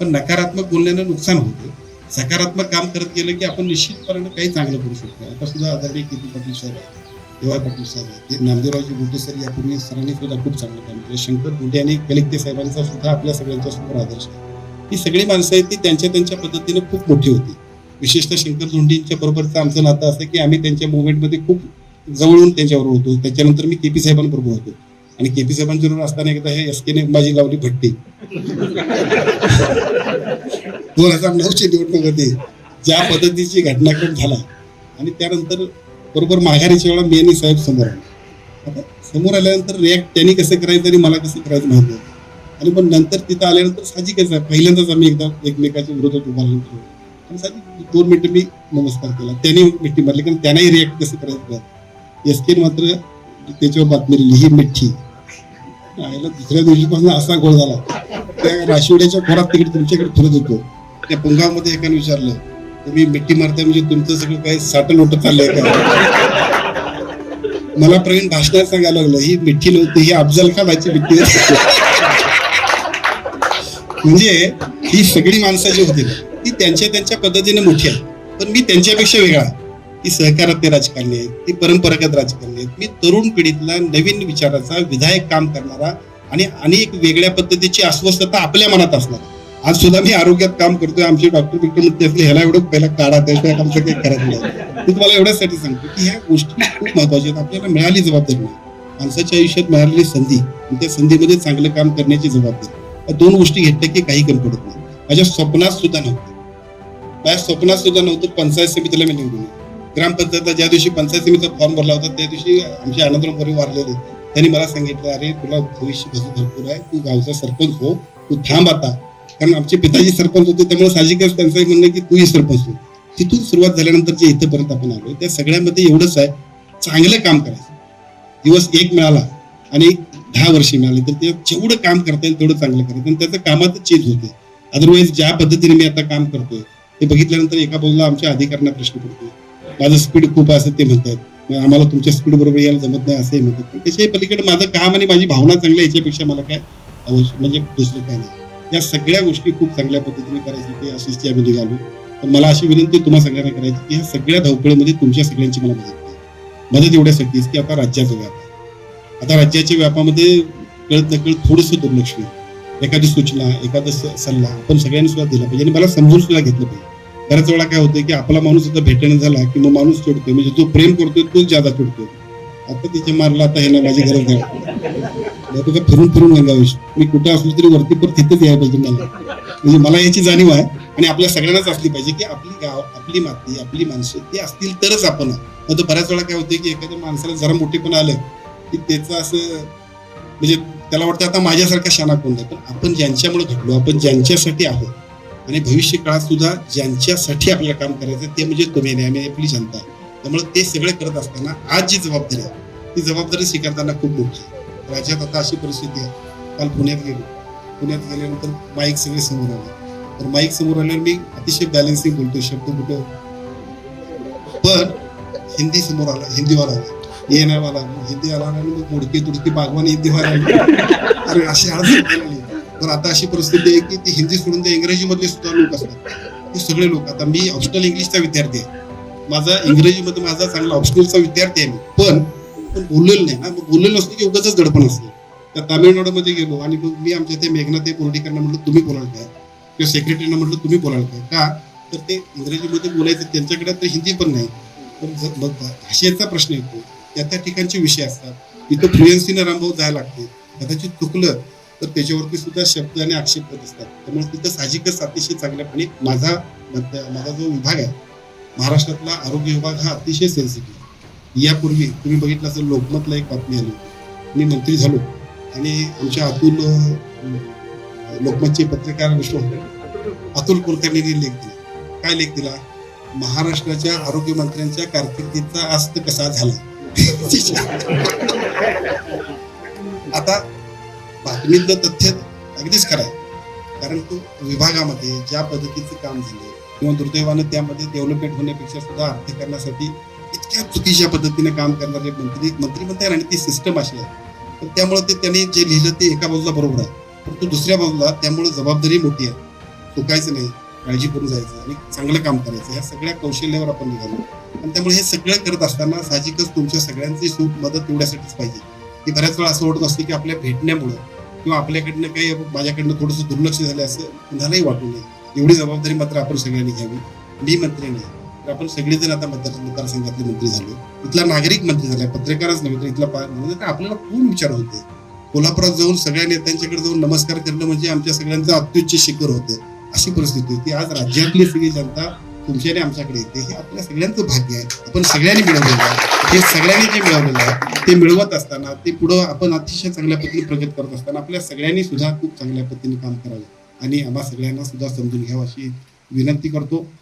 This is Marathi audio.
पण नकारात्मक बोलण्यानं नुकसान होतं. सकारात्मक काम करत गेलं की आपण निश्चितपणे काही चांगलं करू शकतो. आता सुद्धा आदरणीय किती पाटील सर आहेत देवा पाटील सर आहेत ते नामदेवरावजी गुंडे सर यापूर्वी सरांनी सुद्धा खूप चांगलं काम केलं. शंकर गुंडे आणि कलिकते साहेबांचा सुद्धा आपल्या सगळ्यांच्या समोर आदर्श आहे. ही सगळी माणसं आहेत ती त्यांच्या त्यांच्या पद्धतीने खूप मोठी होती. विशेषतः शंकर झोंडींच्या बरोबरचं आमचं नातं असं की आम्ही त्यांच्या मुवमेंटमध्ये खूप जवळून त्यांच्याबरोबर होतो. त्याच्यानंतर मी केपी साहेबांबरोबर होतो. आणि केपी रोड असताना एकदा हे एस केने माझी लावली भट्टी. दोन हजार नऊची निवडणूक होती ज्या पद्धतीची घटनाक्रम झाला. आणि त्यानंतर बरोबर माघारीच्या वेळा मेनी आणि साहेब समोर आले. आता समोर आल्यानंतर रिॲक्ट त्यांनी कसं करायचं आणि मला कसं करायचं माहिती आणि पण नंतर तिथं आल्यानंतर साहजिकच आहे. पहिल्यांदाच आम्ही एकदा एकमेकाच्या विरोधात उभारलो आणि साहजिक दोन मिनटं मी नमस्कार केला. त्यांनी मिठी मारली कारण त्यांनाही रिॲक्ट कसं करायचं एस के मात्र त्याच्यावर बातमी लिहिली ही मिठी. आईला दुसऱ्या दिवशीपासून असा गोळ झाला. त्या राशिवड्याच्या खोरात तिकडे तुमच्याकडे फिरत होतो. त्या पुंगामध्ये एकाने विचारलं तुम्ही मिठी मारताय म्हणजे तुमचं सगळं काही साठ लोट चाललंय का? मला प्रवीण भाषणात सांगायला लागलं ही मिठी नव्हती ही अफजल खानाची मिठी म्हणजे ही सगळी माणसं जी होती ती त्यांच्या त्यांच्या पद्धतीने मोठी आहे. पण मी त्यांच्यापेक्षा वेगळा. आहे. ती सहकारातले राजकारणी आहेत ती परंपरागत राजकारणी आहेत. मी तरुण पिढीतला नवीन विचाराचा विधायक काम करणारा आणि अनेक वेगळ्या पद्धतीची अस्वस्थता आपल्या मनात असणार. आज सुद्धा मी आरोग्यात काम करतोय आमचे डॉक्टर बिक्टर म्हणते असले ह्याला एवढं पहिला काढा त्याशिवाय आमचं काही करत नाही. मी तुम्हाला एवढ्यासाठी सांगतो की ह्या गोष्टी खूप महत्त्वाच्या आहेत. आपल्याला मिळाली जबाबदारी. माणसाच्या आयुष्यात मिळालेली संधी आणि त्या संधीमध्ये चांगलं काम करण्याची जबाबदारी. दोन गोष्टी घेतल्या की काही कमी पडत नाही. माझ्या स्वप्नात सुद्धा नव्हतं. माझ्या स्वप्नात सुद्धा नव्हतं पंचायत समितीला मी निवडून ग्रामपंचायतला ज्या दिवशी पंचायत समितीचा फॉर्म भरला होता त्या दिवशी आमचे आनंदराव मोरे वारलेले त्यांनी मला सांगितलं अरे तुला भविष्य कसं भरपूर आहे तू गावचा सरपंच हो तू थांब आता. कारण आमचे पिताजी सरपंच होते त्यामुळे साहजिकच त्यांचं म्हणणं की तूही सरपंच हो. तिथून सुरुवात झाल्यानंतर जे इथंपर्यंत आपण आलो त्या सगळ्यामध्ये एवढंच आहे चांगलं काम करायचं. दिवस एक मिळाला आणि दहा वर्षे मिळाली तर ते जेवढं काम करता येईल तेवढं चांगलं करायचं. आणि त्याचं कामात चेंज होते अदरवाईज ज्या पद्धतीने मी आता काम करतोय ते बघितल्यानंतर एका बाजूला आमच्या अधिकाऱ्यांना प्रश्न पडतोय. माझं स्पीड खूप असं ते म्हणतात. मग आम्हाला तुमच्या स्पीड बरोबर यायला जमत नाही असंही म्हणतात. पण त्याच्याही पलीकडे माझं काम आणि माझी भावना चांगली याच्यापेक्षा मला काय आवश्यक म्हणजे दुसरं काय नाही. या सगळ्या गोष्टी खूप चांगल्या पद्धतीने करायसाठी अशीच आम्ही निघालो. तर मला अशी विनंती तुम्हाला सगळ्यांना करायची की ह्या सगळ्या धावपळीमध्ये तुमच्या सगळ्यांची मला मदत मदत एवढ्यासाठीच की आता राज्याचा व्याप आता राज्याच्या व्यापामध्ये कळत नकळत थोडंसं दुर्लक्ष एखादी सूचना एखादा स- सल्ला आपण सगळ्यांनी सुद्धा दिला पाहिजे आणि मला समजून सुद्धा घेतलं पाहिजे. बऱ्याच वेळा काय होतं की आपला माणूस आता भेटणं झाला की मग माणूस चिडतोय. म्हणजे तो प्रेम करतोय तोच ज्यादा चिडतोय. आता तिच्या मारला आता ह्याला माझी गरज नाही. नाही फिरून फिरून गंगावेश मी कुठं असलो तरी वरती पण तिथेच यायला पाहिजे मला. म्हणजे मला याची जाणीव आहे आणि आपल्या सगळ्यांनाच असली पाहिजे की आपली गाव आपली माती आपली माणसं ती असतील तरच आपण मग तर बऱ्याच वेळा काय होतं की एखाद्या माणसाला जरा मोठेपण आलं की त्याचं असं म्हणजे त्याला वाटतं आता माझ्यासारखा शाना कोण नाही. पण आपण ज्यांच्यामुळे घडलो आपण ज्यांच्यासाठी आहोत आणि भविष्य काळात सुद्धा ज्यांच्यासाठी आपल्याला काम करायचं ते म्हणजे तुम्ही नाही आम्ही आपली जनता आहे. त्यामुळे ते सगळे करत असताना आज जी जबाबदारी आहे ती जबाबदारी स्वीकारताना खूप मोठी आहे. राज्यात आता अशी परिस्थिती आहे काल पुण्यात गेलो. पुण्यात गेल्यानंतर माईक सगळे समोर आले. तर माईक समोर आल्यावर मी अतिशय बॅलन्सिंग बोलतो शब्द कुठं? पण हिंदी समोर आला हिंदीवर आला. ये नाही वाला. हिंदी आला आणि मग मुडकी तुडकी बागवान हिंदीवर आली. अरे अशी अडचण तर आता अशी परिस्थिती आहे की ती हिंदी सोडून ते इंग्रजीमधले सुद्धा लोक असतात. ते सगळे लोक. आता मी ऑप्शनल इंग्लिशचा विद्यार्थी आहे. माझा इंग्रजीमध्ये माझा चांगला ऑप्शनलचा विद्यार्थी आहे मी. पण पण बोललेलो नाही ना. मग बोललेलो असतो की उगाच दडपण असतं. तर तामिळनाडूमध्ये गेलो आणि मग मी आमच्या ते मेघना ते बोर्डीकरांना म्हटलं तुम्ही बोलाल काय? किंवा सेक्रेटरीना म्हटलं तुम्ही बोलाल काय? का? तर ते इंग्रजीमध्ये बोलायचं त्यांच्याकडे तर हिंदी पण नाही. पण मग भाषेचा प्रश्न येतो. त्या त्या ठिकाणचे विषय असतात. तिथं फ्लुएन्सीनं रामभाऊ जायला लागते. कदाचित चुकलं तर त्याच्यावरती सुद्धा शब्द आणि आक्षेप होत असतात. त्यामुळे तिथं साहजिकच अतिशय चांगल्यापणे माझा माझा जो विभाग आहे महाराष्ट्रातला आरोग्य विभाग हा अतिशय सेन्सिटिव्ह यापूर्वी तुम्ही बघितलं असेल लोकमतला एक बातमी आली मी मंत्री झालो आणि आमच्या अतुल लोकमतचे पत्रकार विश्व अतुल कुलकर्णीने लेख दिला. काय लेख दिला? महाराष्ट्राच्या आरोग्य मंत्र्यांच्या कारकिर्दीचा अस्त कसा झाला? आता बातमीतलं तथ्य अगदीच खरं आहे. कारण तो विभागामध्ये ज्या पद्धतीचं काम झालं किंवा दुर्दैवानं त्यामध्ये डेव्हलपमेंट होण्यापेक्षा सुद्धा अर्थकारणासाठी इतक्या चुकीच्या पद्धतीने काम करणारे मंत्री मंत्री म्हणता आणि ती सिस्टम अशी आहे. तर त्यामुळे ते त्यांनी जे लिहिलं ते एका बाजूला बरोबर आहे. परंतु दुसऱ्या बाजूला त्यामुळे जबाबदारी मोठी आहे. चुकायचं नाही काळजी करून जायचं आणि चांगलं काम करायचं. ह्या सगळ्या कौशल्यावर आपण निघालो. आणि त्यामुळे हे सगळं करत असताना साहजिकच तुमच्या सगळ्यांची सूट मदत तेवढ्यासाठीच पाहिजे. की बऱ्याच वेळा असं वाटत असतं की आपल्या भेटण्यामुळं किंवा आपल्याकडनं काही माझ्याकडनं थोडंसं दुर्लक्ष झालं असं कुणालाही वाटू नये. एवढी जबाबदारी मात्र आपण सगळ्यांनी घ्यावी. मी मंत्री नाही. तर आपण सगळेजण आता मतदार मतदारसंघातले मंत्री झालो इथला नागरिक मंत्री झालाय पत्रकारच नव्हे तर इथला म्हणजे तर आपल्याला कोण विचार होते? कोल्हापुरात जाऊन सगळ्या नेत्यांच्याकडे जाऊन नमस्कार करणं म्हणजे आमच्या सगळ्यांचं अत्युच्च शिखर होतं. अशी परिस्थिती होती. आज राज्यातली सगळी जनता तुमच्याने आमच्याकडे येते. हे आपल्या सगळ्यांचं भाग्य आहे. आपण सगळ्यांनी मिळवलेलं आहे. हे सगळ्यांनी जे मिळवलेलं आहे ते मिळवत असताना ते पुढं आपण अतिशय चांगल्या पद्धतीने प्रगत करत असताना आपल्या सगळ्यांनी सुद्धा खूप चांगल्या पद्धतीने काम करावं. आणि आम्हा सगळ्यांना सुद्धा समजून घ्यावं अशी विनंती करतो.